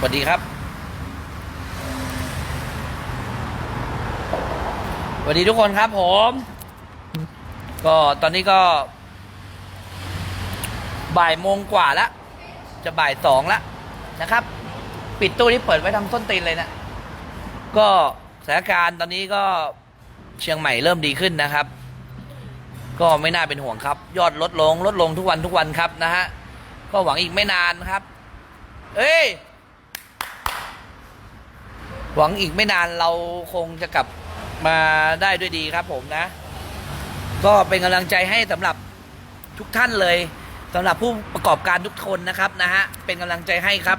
สวัสดีครับ สวัสดีทุกคนครับผม ก็ตอนนี้ก็ บ่ายโมงกว่าแล้วจะบ่ายสองล้วนะครับ ปิดตู้นี้เปิดไว้ทำส้นตีนเลยนะ ก็สถานการณ์ตอนนี้ก็เชียงใหม่เริ่มดีขึ้นนะครับ ก็ไม่น่าเป็นห่วงครับ ยอดลดลง ลดลงทุกวันทุกวันครับนะฮะ ก็หวังอีกไม่นานครับ เอ้ย หวังอีกไม่นานเราคงจะกลับมาได้ด้วยดีครับผมนะ ก็เป็นกำลังใจให้สำหรับทุกท่านเลยสำหรับผู้ประกอบการทุกคนนะครับนะฮะเป็นกำลังใจให้ครับ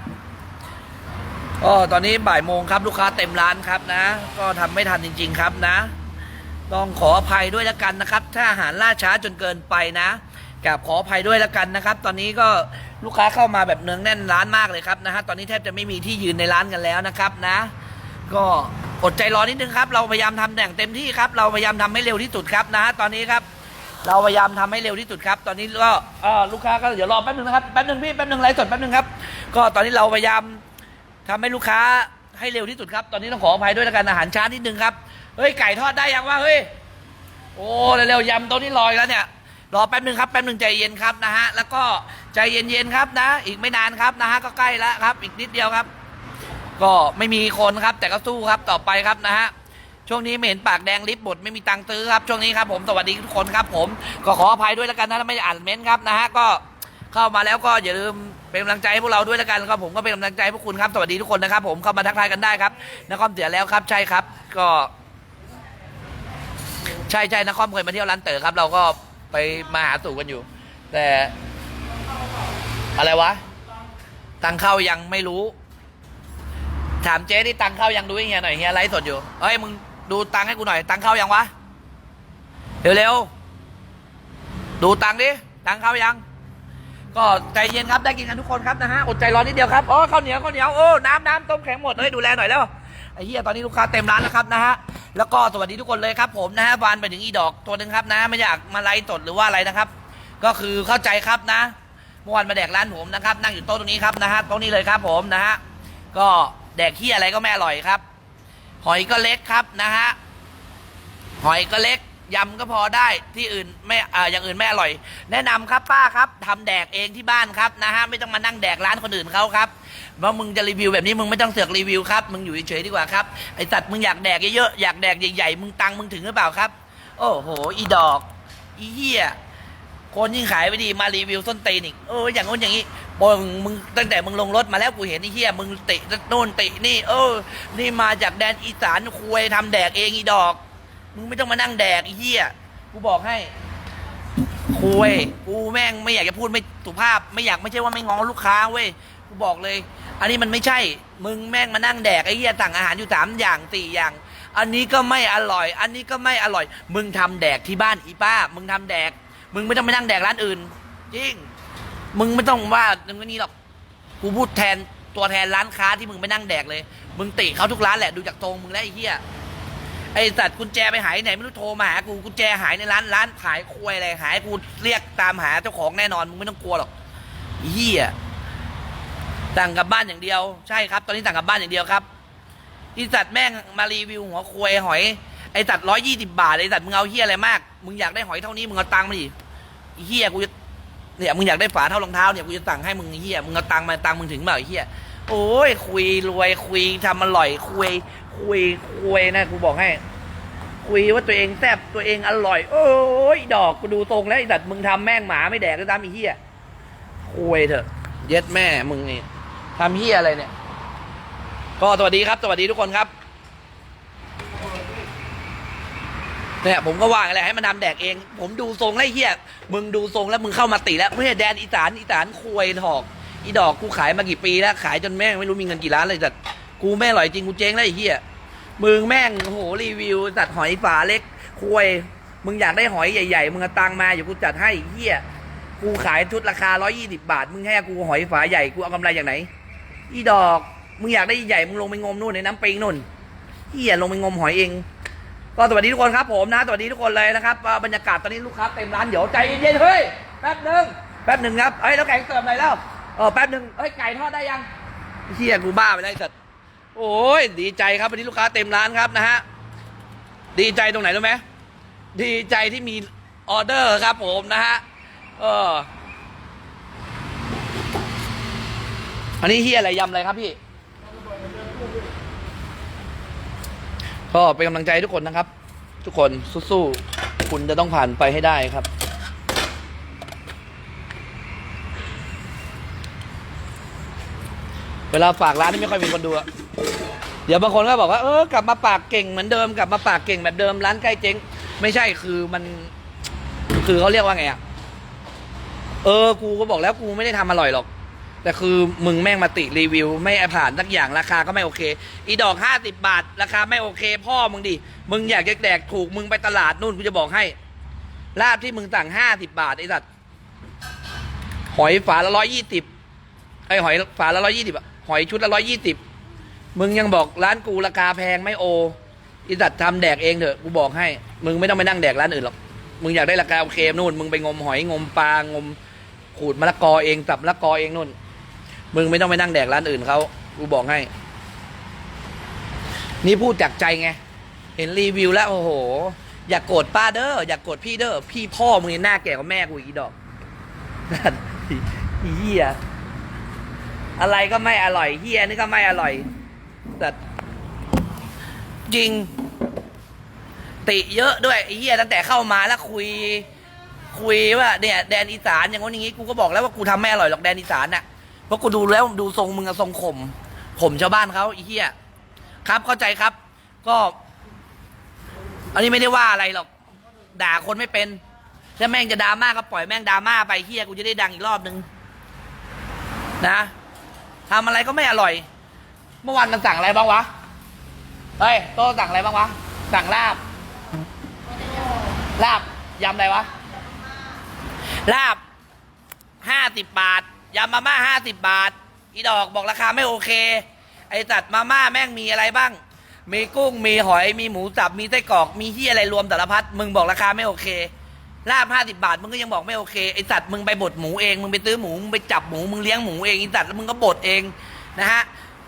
ก็ตอนนี้บ่ายโมงครับลูกค้าเต็มร้านครับนะ ก็ทำไม่ทันจริง ๆ ครับนะ ต้องขออภัยด้วยแล้วกันนะครับ ถ้าอาหารล่าช้าจนเกินไปนะกับขออภัยด้วยแล้วกันนะครับ ตอนนี้ก็ลูกค้าเข้ามาแบบเนืองแน่นร้านมากเลยครับนะฮะตอนนี้แทบจะไม่มีที่ยืนในร้านกันแล้วนะครับนะ ก็อดใจรอนิดนึงครับ เราพยายามทำอย่างเต็มที่ครับ เราพยายามทำให้เร็วที่สุดครับนะฮะตอนนี้ครับ เราพยายามทำให้เร็วที่สุดครับ ตอนนี้ก็เอ่อลูกค้าก็เดี๋ยวรอแป๊บนึงนะครับแป๊บนึงพี่แป๊บนึงไลฟ์สดแป๊บนึงครับ ก็ตอนนี้เราพยายาม ทำให้ลูกค้าให้เร็วที่สุดครับ ตอนนี้ต้องขออภัยด้วยแล้วกันอาหารช้านิดนึงครับ เฮ้ยไก่ทอดได้ยังวะเฮ้ย โอ้เร็วๆยำโต๊ะนี้ลอยแล้วเนี่ย รอแป๊บหนึ่งครับแป๊บหนึ่งใจเย็นครับนะฮะ แล้วก็ใจเย็นๆครับนะ อีกไม่นานครับนะฮะก็ใกล้แล้วครับ อีกนิดเดียวครับ ก็ไม่มีคนครับ แต่ก็สู้ครับต่อไปครับนะฮะช่วงนี้ไม่เห็นปากแดงลิฟต์บดไม่มีตังค์ซื้อครับช่วงนี้ครับผมสวัสดีทุกคนครับ ผมก็ขออภัยด้วยแล้วกันนะถ้าไม่ได้อ่านเม้นครับนะฮะก็เข้ามาแล้วก็อย่าลืมเป็นกำลังใจให้พวกเราด้วยแล้วกันครับผมก็เป็นกำลังใจให้พวกคุณครับสวัสดีทุกคนนะครับ ผมเข้ามาทักทายกันได้ครับนครเสียแล้วครับ ใช่ครับ ก็ ใช่ใช่นครเคยมาเที่ยวร้านเต๋อครับ เราก็ไปมาหาสู่กันอยู่ แต่ อะไรวะ ตังเข้ายังไม่รู้ ถามเจ๊ที่ตังเข้ายังดูให้เฮียหน่อยเฮียไลฟ์สดอยู่เอ้ยมึงดูตังให้กูหน่อย ตังเข้ายังวะเร็วๆดูตังดิตังเข้ายัง ก็ใจเย็นครับได้กินกันทุกคนครับนะฮะอดใจรอนิดเดียวครับอ๋อข้าวเหนียวข้าวเหนียวโอ้น้ำน้ำต้มแข็งหมดเฮ้ยดูแลหน่อยแล้วไอ้เหี้ยตอนนี้ลูกค้าเต็มร้านแล้วครับนะฮะแล้วก็สวัสดีทุกคนเลยครับผมนะฮะวานไปถึงอีดอกตัวหนึ่งครับนะ ไม่อยากมาไลฟ์สดหรือว่าอะไรนะครับ ก็คือเข้าใจครับนะเมื่อวานมาแดกร้านผมนะครับ นั่งอยู่โต๊ะตรงนี้ครับนะฮะโต๊ะนี้เลยครับผมนะฮะก็ แดกขี้อะไรก็ไม่อร่อยครับ หอยก็เล็กครับนะฮะหอยก็เล็กยำก็พอได้ที่อื่นไม่เอ่ออย่างอื่นไม่อร่อย แนะนำครับป้าครับทำแดกเองที่บ้านครับนะฮะไม่ต้องมานั่งแดกร้านคนอื่นเขาครับว่ามึงจะรีวิวแบบนี้มึงไม่ต้องเสือกรีวิวครับมึงอยู่เฉยๆดีกว่าครับไอสัตว์มึงอยากแดกเยอะๆอยากแดกใหญ่ๆมึงตังมึงถึงหรือเปล่าครับ โอ้โหอีดอกอีเหี้ยคนยิ่งขายไม่ดีมารีวิวส้นเตนอีกเอออย่างงู้นอย่างนี้ บงมึงตั้งแต่มึงลงรถมาแล้วกูเห็นไอ้เหี้ยมึงติโน่นตินี่ เออ นี่มาจากแดนอีสานคุยทำแดกเองอีดอก มึงไม่ต้องมานั่งแดกไอ้เหี้ยกูบอกให้คุยกูแม่งไม่อยากจะพูดไม่สุภาพ ไม่อยากไม่ใช่ว่าไม่ง้อลูกค้าเว้ยกูบอกเลย อันนี้มันไม่ใช่ มึงแม่งมานั่งแดกไอ้เหี้ยสั่งอาหารอยู่สามอย่างสี่อย่าง อันนี้ก็ไม่อร่อย อันนี้ก็ไม่อร่อย มึงทำแดกที่บ้านอีป้า มึงทำแดก มึงไม่ต้องไปนั่งแดกร้านอื่น จริง มึงไม่ต้องว่าตรงนี้หรอก กูพูดแทนตัวแทนร้านค้าที่มึงไปนั่งแดกเลย มึงติเขาทุกร้านแหละดูจากตรงมึงแล้วไอ้เหี้ย ไอ้สัตว์กุญแจไปหายไหนไม่รู้โทรมาหากูกุญแจหายในร้านร้านขายควยอะไรหายกูเรียกตามหาเจ้าของแน่นอนมึงไม่ต้องกลัวหรอกไอ้เฮียสั่งกลับบ้านอย่างเดียว ใช่ครับ ตอนนี้สั่งกลับบ้านอย่างเดียวครับไอสัตว์แม่งมารีวิวหัวควยหอยไอ้สัตว์ร้อยยี่สิบบาทไอ้สัตว์มึงเอาเฮียอะไรมาก มึงอยากได้หอยเท่านี้มึงเอาตังค์มาดิเฮียกูจะ เนี่ยมึงอยากได้ฝาเท่ารองเท้าเนี่ยกูจะสั่งให้มึงเฮียมึงเอาตังค์มาตังค์มึงถึงเปล่าไอ้เฮียโอ้ยคุยรวยคุยทำอร่อยคุยคุยคุยนะกูบอกให้ คุยว่าตัวเองแซ่บตัวเองอร่อย โอ้ยดอกกูดูตรงแล้วไอ้สัตว์มึงทำแม่งหมาไม่แดกก็ตามไอ้เหี้ยคุยเถอะ เย็ดแม่มึงนี่ทำเหี้ยอะไรเนี่ย ก็สวัสดีครับ สวัสดีทุกคนครับ เนี่ยผมก็ว่างอะไรให้มันทำแดกเอง ผมดูทรงแล้วไอ้เหี้ยมึงดูทรงแล้วมึงเข้ามาติแล้วไม่ใช่แดนอีสานอีสานคุยถอก อีดอกกูขายมากี่ปีแล้วขายจนแม่งไม่รู้มีเงินกี่ล้านเลยแต่กูไม่อร่อยจริงกูเจ๊งแล้วไอ้เหี้ยมึงแม่งโหรีวิวจัดหอยฝาเล็กคุยมึงอยากได้หอยใหญ่ๆมึงเอาตังมาอยู่กูจัดให้เฮียกูขายชุดราคา 120 บาท มึงให้กูหอยฝาใหญ่กูเอากำไรจากไหน อีดอก มึงอยากได้ใหญ่มึงลงไปงมนู่นในน้ำปิงนู่นเฮียลงไปงมหอยเอง ก็สวัสดีทุกคนครับผมนะสวัสดีทุกคนเลยนะครับบรรยากาศตอนนี้ลูกค้าเต็มร้านเดี๋ยวใจเย็นๆเฮ้ยแป๊บหนึ่งแป๊บหนึ่งครับเอ้ยแล้วไก่เสิร์ฟหน่อยแล้วเออแป๊บหนึ่งเอ้ยไก่ทอดได้ยังเฮียกูบ้าไปแล้วไอ้สัตว์โอ้ยดีใจครับวันนี้ลูกค้าเต็มร้านครับนะฮะดีใจตรงไหนรู้ไหมดีใจที่มีออเดอร์ครับผมนะฮะเอออันนี้เฮียอะไรยำอะไรครับพี่ ก็เป็นกำลังใจทุกคนนะครับ ทุกคนสู้ๆคุณจะต้องผ่านไปให้ได้ครับ เวลาฝากร้านนี่ไม่ค่อยมีคนดูอะเดี๋ยวบางคนก็บอกว่าเออกลับมาปากเก่งเหมือนเดิมกลับมาปากเก่งแบบเดิมร้านใกล้เจ๊งไม่ใช่คือมัน คือเขาเรียกว่าไงอะเออ กูก็บอกแล้วกูไม่ได้ทำอร่อยหรอก แต่คือมึงแม่งมาติรีวิว ไม่ผ่านสักอย่างราคาก็ไม่โอเค อีดอกห้าสิบบาท ราคาไม่โอเค พ่อมึงดิ มึงอยากจะแดกถูกมึงไปตลาดนู่นกูจะบอกให้ลาบที่มึงสั่งห้าสิบบาทไอ้สัตว์หอยฝาละร้อยยี่สิบไอหอยฝาละร้อยยี่สิบหอยชุดละร้อยยี่สิบมึงยังบอกร้านกูราคาแพงไม่โอไอีสัตว์ทำแดกเองเถอะกูบอกให้ มึงไม่ต้องไปนั่งแดกร้านอื่นหรอกมึงอยากได้ราคาโอเคนู่นมึงไปงมหอยงมปลางมขูดมะละกอเองสับมะละกอเองนู่น มึงไม่ต้องไปนั่งแดกร้านอื่นเขากูบอกให้ นี่พูดจากใจไง เห็นรีวิวแล้วโอ้โห อย่ากโกรธป้าเด้ออย่ากโกรธพี่เด้อพี่พ่อมึงนี่หน้าแก่กว่าแม่กูอีกดอกนั่นอีเหี้ยอะไรก็ไม่อร่อยเฮียนี่ก็ไม่อร่อยแต่จริง ติเยอะด้วยเฮียตั้งแต่เข้ามาแล้วคุย คุยว่าเนี่ย แดนอีสานอย่างนู้นอย่างนี้กูก็บอกแล้วว่ากูทำไม่อร่อยหรอกแดนอีสานน่ะ เพราะกูดูแล้วดูทรงมึงอะทรงข่มข่มชาวบ้านเขาไอ้เฮียครับเข้าใจครับ ก็ อันนี้ไม่ได้ว่าอะไรหรอก ด่าคนไม่เป็น ถ้าแม่งจะดราม่าก็ปล่อยแม่งดราม่าไปเฮียกูจะได้ดังอีกรอบนึง นะทำอะไรก็ไม่อร่อย เมื่อวานมันสั่งอะไรบ้างวะ เฮ้ยโตสั่งอะไรบ้างวะ สั่งลาบ ลาบยำอะไรวะ ลาบห้าสิบบาท ยำมาม่าห้าสิบบาท อีดอกบอกราคาไม่โอเค ไอสัตว์มาม่าแม่งมีอะไรบ้าง มีกุ้งมีหอยมีหมูสับมีไส้กรอกมีที่อะไรรวมสารพัดมึงบอกราคาไม่โอเคลาบห้าสิบาทมึงก็ยังบอกไม่โอเคไอสัตว์มึงไปบดหมูเองมึงไปซื้อหมูมึงไปจับหมูมึงเลี้ยงหมูเองไอสัตว์แล้วมึงก็บดเองนะฮะ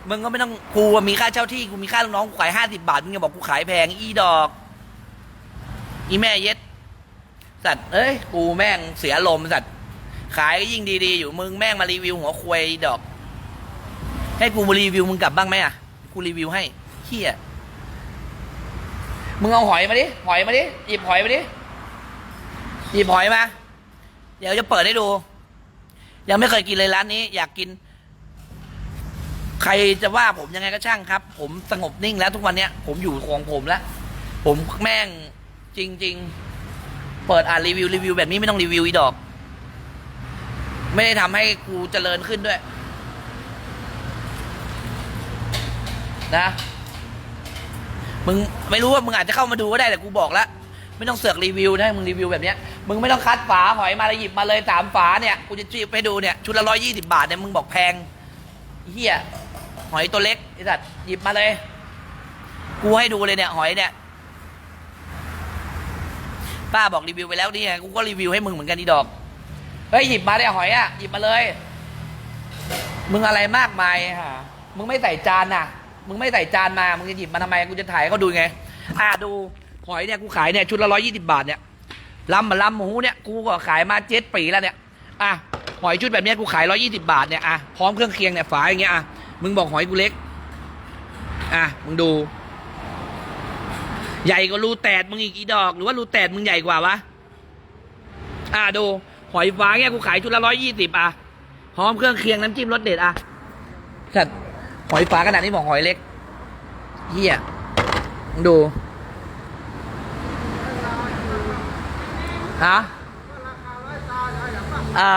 มึงก็ไม่ต้องกูมีค่าเช่าที่กูมีค่าลูกน้องกูขายห้าสิบาทมึงยังบอกกูขายแพงอีดอก อีแม่เย็ดสัตว์เอ้ยกูแม่งเสียลมณ์สัตว์ ขายก็ยิ่งดีๆอยู่มึงแม่งมารีวิวหัวควยดอก ให้กูมารีวิวมึงกลับบ้างไหมอะกูรีวิวให้เฮียมึงเอาหอยมาดิหอยมาดิหยิบหอยมาดิหยิบหอยมาเดี๋ยวจะเปิดให้ดู ยังไม่เคยกินเลยร้านนี้ อยากกิน ใครจะว่าผมยังไงก็ช่างครับ ผมสงบนิ่งแล้วทุกวันเนี้ยผมอยู่ของผมแล้วผมแม่งจริง ๆ เปิดอ่านรีวิวรีวิวแบบนี้ไม่ต้องรีวิวอีดอก ไม่ได้ทำให้กูเจริญขึ้นด้วย นะ มึงไม่รู้ว่ามึงอาจจะเข้ามาดูก็ได้แต่กูบอกแล้วไม่ต้องเสือกรีวิวนะมึงรีวิวแบบเนี้ยมึงไม่ต้องคัดฝาหอยมาแล้วหยิบมาเลยสามฝาเนี่ยกูจะจีบให้ดูเนี่ยชุดละร้อยยี่สิบาทเนี่ยมึงบอกแพงเฮียหอยตัวเล็กไอ้สัตว์หยิบมาเลย กูให้ดูเลยเนี่ยหอยเนี่ยป้าบอกรีวิวไปแล้วนี่ไงกูก็รีวิวให้มึงเหมือนกันดีดอก เฮ้ยหยิบมาเนี่ยหอยอะหยิบมาเลย มึงอะไรมากมายฮะมึงไม่ใส่จานน่ะ มึงไม่ใส่จานมา มึงจะหยิบมาทำไมกูจะถ่ายให้เขาดูไง อ่าดูหอยเนี่ยกูขายเนี่ยชุดละร้อยยี่สิบาทเนี่ยลำมาลำหมูเนี่ยกูก็ขายมาเจ็ดปีแล้วเนี่ยอะหอยชุดแบบเนี้ยกูขายร้อยี่สิบาทเนี่ยอะพร้อมเครื่องเคียงเนี่ยฝาอย่างเงี้ยอะมึงบอกหอยกูเล็ก อะมึงดู ใหญ่กว่ารูแตดมึงอีกอีดอก หรือว่ารูแตดมึงใหญ่กว่าวะอะดู หอยฟ้าเนี่ยกูขายชุดละร้อยยี่สิบอะพร้อมเครื่องเคียงน้ำจิ้มรสเด็ดอะสัตว์หอยฟ้าขนาดนี้บอกหอยเล็กเฮียดูฮะอ่า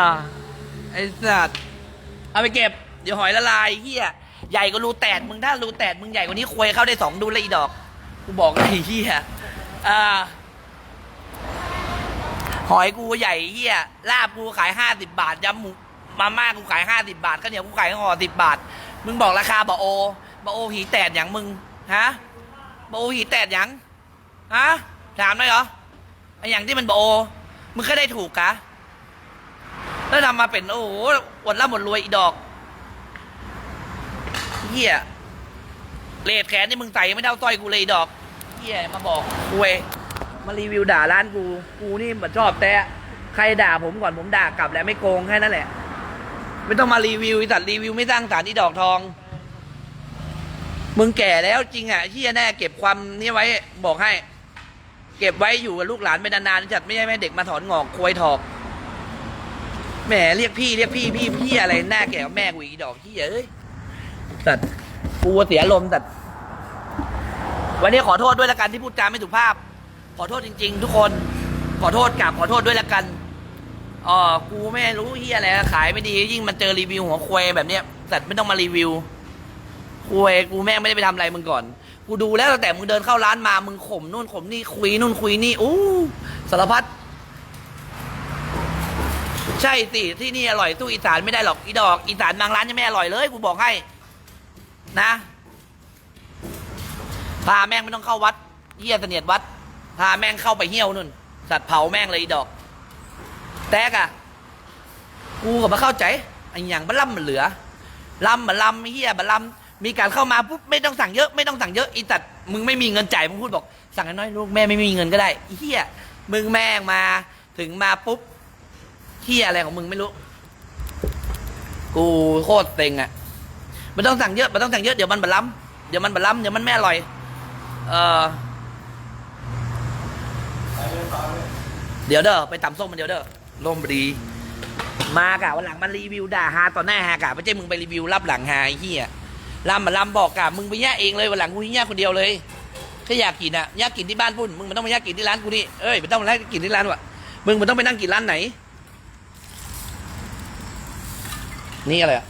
ไอสัตว์เอาไปเก็บ เดี๋ยวหอยละลายเฮียใหญ่กว่ารูแตดมึงถ้ารูแตดมึงใหญ่กว่านี้ควยเข้าได้สองดูเลยอีดอก กูบอกเลยเฮียอ่า หอยกูใหญ่เฮียลาบกูขายห้าสิบบาทยำหมูมาม่ากูขายห้าสิบาทข้าวเหนียวกูขายห่อสิบบาท มึงบอกราคาบะโอบะโอหีแตดอย่างมึงฮะบะโอหีแตดอย่างฮะถามได้เหรอไออย่างที่มันบะโอมึงก็ได้ถูกกะแล้วทำมาเป็นโอ้โหอดร่ำหมดรวยอีดอกเฮียเลดแขนที่มึงใส่ไม่เท่าสร้อยกูเลยดอกเฮียมาบอกกูเอง มารีวิวด่าร้านกู กูนี่มันชอบแต่ใครด่าผมก่อนผมด่ากลับแล้วไม่โกงแค่นั้นแหละ ไม่ต้องมารีวิวไอ้สัตว์รีวิวไม่สร้างสารที่ดอกทอง มึงแก่แล้วจริงอะเฮียแน่เก็บความนี้ไว้บอกให้ เก็บไว้อยู่กับลูกหลานไปนานๆจัดไม่ใช่แม่เด็กมาถอนงอกควยถอกแหมเรียกพี่เรียกพี่พี่พี่อะไรหน้าแก่กว่าแม่กูอีกดอกที่เอ้ยสัตว์กูเสียลมสัตว์วันนี้ขอโทษด้วยละกันที่พูดจาไม่สุภาพ ขอโทษจริง ๆ ทุกคน ขอโทษกราบขอโทษด้วยละกันอ๋อกูไม่รู้เฮียอะไรขายไม่ดี ยิ่งมันเจอรีวิวหัวควยแบบเนี้ยสัตว์ไม่ต้องมารีวิวคุยกูแม่งไม่ได้ไปทำอะไรมึงก่อน กูดูแล้วตั้งแต่มึงเดินเข้าร้านมามึงข่มนู่นข่มนี่คุยนู่นคุยนี่อู้สารพัดใช่สิที่นี่อร่อยสู้อีสานไม่ได้หรอกอีดอก อีสานบางร้านยังไม่อร่อยเลย กูบอกให้ นะพาแม่งไม่ต้องเข้าวัดเฮียเสนียดวัด พาแม่งเข้าไปเหี้ยวนู่น สัตว์เผาแม่งเลยอีดอก แตกอะกูก็มาเข้าใจไอ้อย่างบัลลัมมันเหลือลำมาลำเฮียมาลำมีการเข้ามาปุ๊บไม่ต้องสั่งเยอะไม่ต้องสั่งเยอะอีตัดมึงไม่มีเงินจ่ายมึงพูดบอก สั่งน้อยลูกแม่ไม่มีเงินก็ได้เฮียมึงแม่งมาถึงมาปุ๊บเฮียอะไรของมึงไม่รู้ กูโคตรเต็งอะมันต้องสั่งเยอะมันต้องสั่งเยอะเดี๋ยวมันบะล้ำเดี๋ยวมันบะล้ำเดี๋ยวมันไม่อร่อย เออ เดี๋ยวเด้อไปตำส้มมันเดี๋ยวเด้อลมดี มากะวันหลังมารีวิวด่าฮาต่อหน้าฮากะไม่ใช่มึงไปรีวิวรับหลังฮาไอ้เฮียลำมาลำบอกกะมึงไปแย่เองเลยวันหลังกูแย่คนเดียวเลยถ้าอยากกินอะอยากกินที่บ้านพุ่นมึงไมันต้องมาแย่กินที่ร้านกูนี่เอ้ยไม่ต้องมาแย่กินที่ร้านวะมึงมันต้องไปนั่งกินร้านไหน นี่อะไรอะ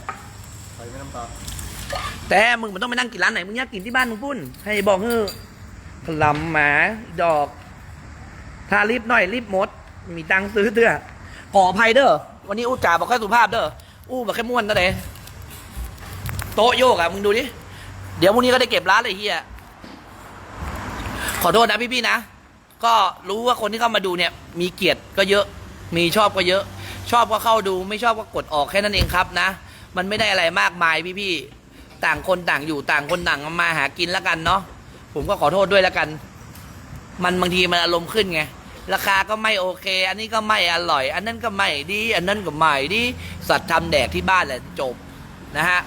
ใส่ไม่น้ำตาลแต่มึงมันต้องไปนั่งกินร้านไหนมึงอยากกินที่บ้านมึงพุ่นให้บอกเฮ้อลำหมาดอก ถ้ารีบหน่อยรีบหมด มีตังค์ซื้อเตื้อขออภัยเด้อวันนี้อู้จ่าบอกแค่สุภาพเด้ออู้บอกแค่ม้วนนะเด้โต๊ะโยกอะมึงดูดิเดี๋ยวพรุ่งนี้ก็ได้เก็บร้านเลยเฮียขอโทษนะพี่ๆนะ ก็รู้ว่าคนที่เข้ามาดูเนี่ย มีเกียรติก็เยอะ มีชอบก็เยอะ ชอบก็เข้าดูไม่ชอบก็กดออกแค่นั้นเองครับนะ มันไม่ได้อะไรมากมายพี่ๆต่างคนต่างอยู่ต่างคนต่างมาหากินแล้วกันเนาะผมก็ขอโทษด้วยแล้วกัน มันบางทีมันอารมณ์ขึ้นไง ราคาก็ไม่โอเค อันนี้ก็ไม่อร่อย อันนั้นก็ไม่ดี อันนั้นก็ไม่ดี สัตว์ทำแดกที่บ้านแหละจบนะฮะ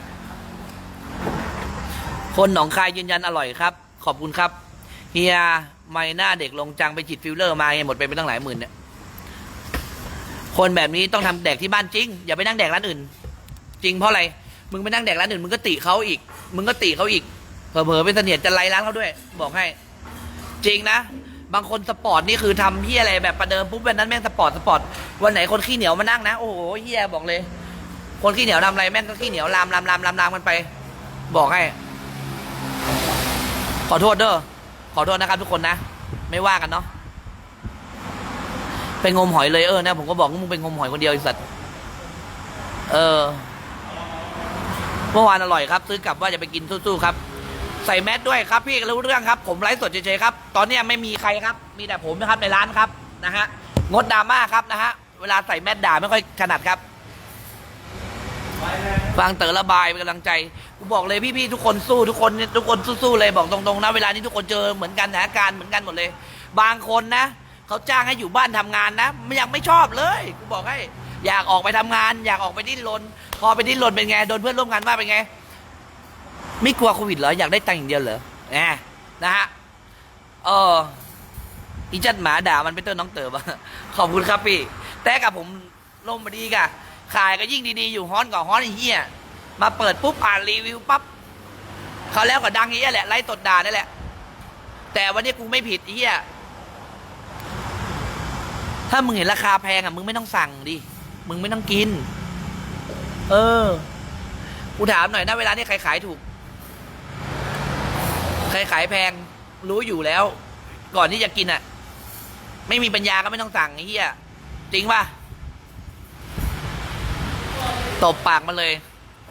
คนหนองคายยืนยันอร่อยครับ ขอบคุณครับเฮียไม่หน้าเด็กลงจังไปฉีดฟิลเลอร์มาไงหมดไปเป็นตั้งหลายหมื่นเนี่ย คนแบบนี้ต้องทำแดกที่บ้านจริง อย่าไปนั่งแดกร้านอื่น จริงเพราะอะไร มึงไปนั่งแดกร้านอื่นมึงก็ติเขาอีก มึงก็ติเขาอีก เผลอๆเป็นเสนียดจะไล่ร้านเขาด้วย บอกให้ จริงนะ บางคนสปอร์ตนี่คือทำเฮียอะไรแบบประเดิมปุ๊บวันนั้นแม่งสปอร์ตสปอร์ตวันไหนคนขี้เหนียวมานั่งนะโอ้โหเฮียบอกเลย คนขี้เหนียวทำอะไรแม่งก็ขี้เหนียวลามลามลามลามลามกันไป บอกให้ ขอโทษเด้อขอโทษนะครับทุกคนนะ ไม่ว่ากันเนาะไปงมหอยเลยเออเนี่ยผมก็บอกว่ามึงไปงมหอยคนเดียวไอ้สัตว์เออเมื่อวานอร่อยครับ ซื้อกลับว่าจะไปกินสู้ๆครับ ใส่แมสด้วยครับ พี่รู้เรื่องครับ ผมไลฟ์สดเฉยๆครับ ตอนนี้ไม่มีใครครับ มีแต่ผมนะครับในร้านครับนะฮะงดดราม่าครับนะฮะเวลาใส่แมสด่าไม่ค่อยถนัดครับฟังเต๋อระบายเป็นกำลังใจกูบอกเลยพี่ๆทุกคนสู้ทุกคนทุกคนสู้ๆเลยบอกตรงๆนะเวลานี้ทุกคนเจอเหมือนกันสถานการณ์เหมือนกันหมดเลย บางคนนะเขาจ้างให้อยู่บ้านทำงานนะมันยังไม่ชอบเลยกูบอกให้ อยากออกไปทำงาน อยากออกไปดิ้นรนพอไปดิ้นรนเป็นไงโดนเพื่อนร่วมงานว่าเป็นไง ไม่กลัวโควิดเหรออยากได้ตังค์อย่างเดียวเหรอแหมนะฮะเอออีจัดหมาด่ามันเป็นต้นน้องเต๋อปะขอบคุณครับพี่ แต่กับผมลมมาดีกะขายก็ยิ่งดีๆ อยู่ฮ้อนกับฮ้อนไอ้เหี้ยมาเปิดปุ๊บอ่านรีวิวปั๊บเขาแล้วก็ดังไอ้เหี้ยแหละไล่ตดด่านั่นแหละ แต่วันนี้กูไม่ผิดไอ้เหี้ยถ้ามึงเห็นราคาแพงอะมึงไม่ต้องสั่งดิมึงไม่ต้องกิน เออกูถามหน่อยนะเวลานี้ใครขายถูก ใครขายแพงรู้อยู่แล้ว ก่อนที่จะกินอะ ไม่มีปัญญาก็ไม่ต้องสั่งไอ้เหี้ยจริงป่ะตบปากมันเลย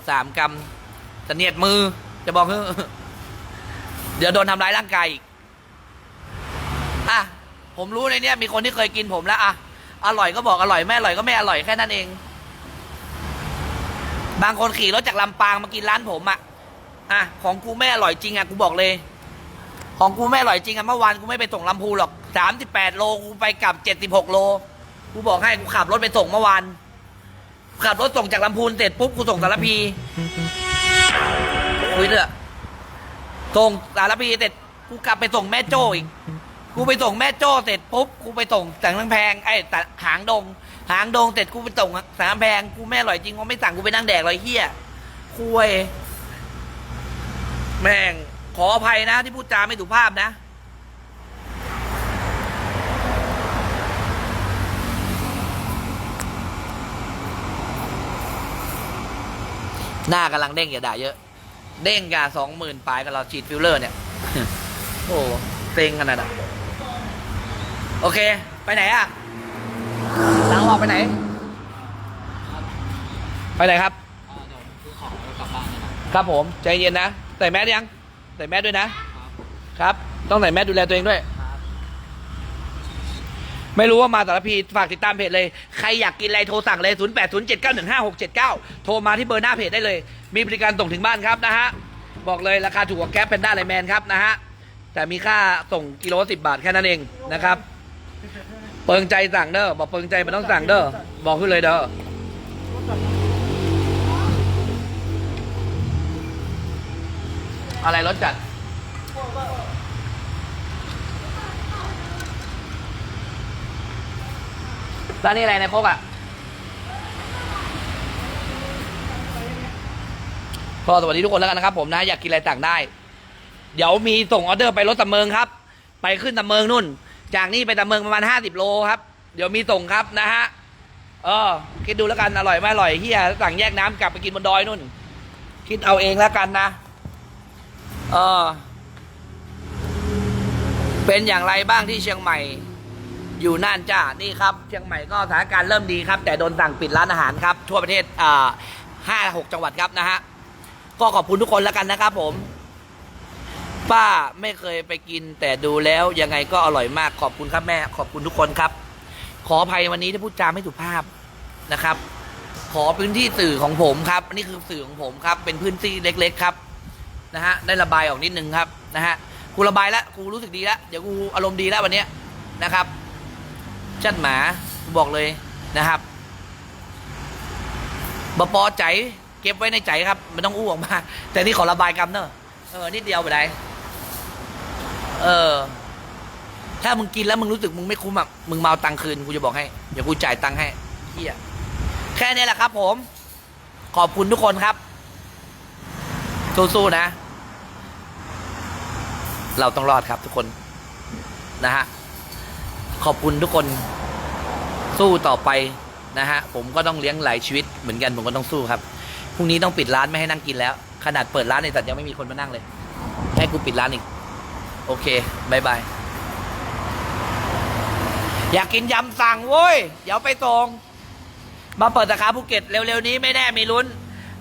สามกำเสนียดมือ จะบอกเฮ้เดี๋ยวโดนทำร้ายร่างกายอีกอะผมรู้ในเนี้ยมีคนที่เคยกินผมแล้วอะอร่อยก็บอกอร่อยไม่อร่อยก็ไม่อร่อยแค่นั้นเอง บางคนขี่รถจากลำปางมากินร้านผมอะ่ะ อะของกูไม่อร่อยจริงอะกูบอกเลย ของกูไม่อร่อยจริงอะเมื่อวานกูไม่ไปส่งลำพูหรอกสามสิบแปดโลกูไปกลับเจ็ดสิบหกโลกูบอกให้กูขับรถไปส่งเมื่อวานขับรถส่งจากลำพูนเสร็จปุ๊บกูส่งสารพีคุยเถอะส่งสารพีเสร็จกูกลับไปส่งแม่โจ้อีกกูไปส่งแม่โจ้เสร็จปุ๊บกูไปส่งสังกำแพงไอ้แต่หางดง หางดงเสร็จกูไปส่งสังกำแพงกูไม่อร่อยจริงกูไม่สั่งกูไปนั่งแดกเลยเฮียคุย แม่ง ขออภัยนะที่พูดจาไม่สุภาพนะ หน้ากำลังเด้งอย่าด่าเยอะ เด้งกาสองหมื่นปลายกับเราฉีดฟิลเลอร์เนี่ย โอ้เซ็งขนาดนั้นโอเค ไปไหนอะหลังออกไปไหน ไปไหนครับ เดี๋ยวซื้อของแล้วกลับบ้านนี่นะครับผม ใจเย็นนะ ใส่แมสยังใส่แมสด้วยนะครับ ต้องใส่แมสดูแลตัวเองด้วย ไม่รู้ว่ามาสารพีฝากติดตามเพจเลย ใครอยากกินอะไรโทรสั่งเลย 0 8 0 7 9 1 5 6 7 9 โทรมาที่เบอร์หน้าเพจได้เลย มีบริการส่งถึงบ้านครับนะฮะ บอกเลยราคาถูกกว่าแก๊ปเป็นด้าไลแมนครับนะฮะ แต่มีค่าส่งกิโลสิบบาทแค่นั้นเองนะครับ เปิงใจสั่งเด้อ บอกเปิงใจมันต้องสั่งเด้อ บอกขึ้นเลยเด้อ อะไรรถจัดร้านนี้อะไรในโคกอะก็สวัสดีทุกคนแล้วกันนะครับผมนะอยากกินอะไรต่างได้ เดี๋ยวมีส่งออเดอร์ไปรถตะเมิงครับ ไปขึ้นตะเมิงนู่น จากนี่ไปตะเมิงประมาณห้าสิบโลครับ เดี๋ยวมีส่งครับนะฮะเออคิดดูแล้วกันอร่อยไม่อร่อยเฮียสั่งแยกน้ำกลับไปกินบนดอยนู่น คิดเอาเองแล้วกันนะ เออเป็นอย่างไรบ้างที่เชียงใหม่ อยู่น่านจ้านี่ครับ เชียงใหม่ก็สถานการณ์เริ่มดีครับ แต่โดนสั่งปิดร้านอาหารครับ ทั่วประเทศอ่าห้าหกจังหวัดครับนะฮะก็ขอบคุณทุกคนแล้วกันนะครับ ผม ป้าไม่เคยไปกิน แต่ดูแล้วยังไงก็อร่อยมากขอบคุณครับแม่ ขอบคุณทุกคนครับ ขออภัยวันนี้ที่พูดจาไม่สุภาพนะครับ ขอพื้นที่สื่อของผมครับนี่คือสื่อของผมครับ เป็นพื้นที่เล็ก ๆ ครับ นะฮะได้ระบายออกนิดนึงครับนะฮะกูระบายแล้วกูรู้สึกดีแล้วเดี๋ยวกูอารมณ์ดีแล้ววันนี้นะครับชัดหมาบอกเลยนะครับบปอใจเก็บไว้ในใจครับไม่ต้องอู้ออกมา แต่นี่ขอระบายกรรมเนอะเออนิดเดียวไปได้เออ ถ้ามึงกินแล้วมึงรู้สึกมึงไม่คุ้มอะมึงมาเอาตังคืนกูจะบอกให้เดี๋ยวกูจ่ายตังค์ให้เฮียแค่นี้แหละครับ ผม ขอบคุณทุกคนครับสู้ๆนะ เราต้องรอดครับทุกคนนะฮะขอบคุณทุกคนสู้ต่อไปนะฮะผมก็ต้องเลี้ยงหลายชีวิตเหมือนกันผมก็ต้องสู้ครับพรุ่งนี้ต้องปิดร้านไม่ให้นั่งกินแล้ว ขนาดเปิดร้านในสัตว์ยังไม่มีคนมานั่งเลย ให้กูปิดร้านอีก โอเคบายบายอยากกินยำสั่งโว้ย เดี๋ยวไปตรงมาเปิดสาขาภูเก็ตเร็วๆนี้ไม่แน่มีลุ้น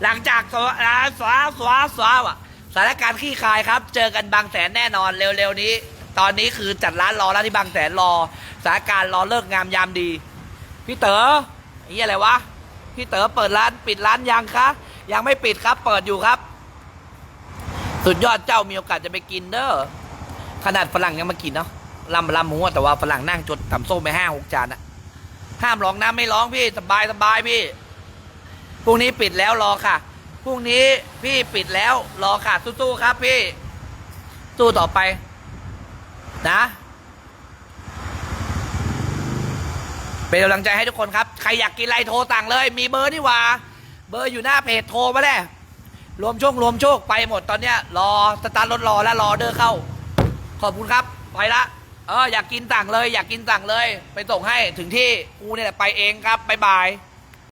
หลังจากสวาสวาสวาสวาอะ สถานการณ์ขี้คายครับ เจอกันบางแสนแน่นอนเร็วๆนี้ ตอนนี้คือจัดร้านรอแล้วที่บางแสนรอสถานการณ์รอเลิกงามยามดี พี่เต๋อไอ้เหี้ยอะไรวะ พี่เต๋อเปิดร้านปิดร้านยังคะ ยังไม่ปิดครับ เปิดอยู่ครับ สุดยอดเจ้ามีโอกาสจะไปกินเด้อ ขนาดฝรั่งยังมากินเนาะลำลำหมูอะแต่ว่าฝรั่งนั่งจดตำส้มไปห้าหกจานอะห้ามร้องน้ำไม่ร้องพี่สบายสบายพี่พรุ่งนี้ปิดแล้วรอค่ะ พรุ่งนี้พี่ปิดแล้ว รอค่ะสู้ๆครับพี่ สู้ต่อไป นะเป็นกำลังใจให้ทุกคนครับ ใครอยากกินอะไรโทรสั่งเลย มีเบอร์นี่ว่า เบอร์อยู่หน้าเพจโทรมาเลยรวมโชครวมโชคไปหมดตอนเนี้ย รอสตาร์ทรถรอแล้วรอเดอร์เข้า ขอบคุณครับ ไปละ เอออยากกินสั่งเลย อยากกินสั่งเลย ไปส่งให้ถึงที่กูเนี่ยไปเองครับบ๊ายบาย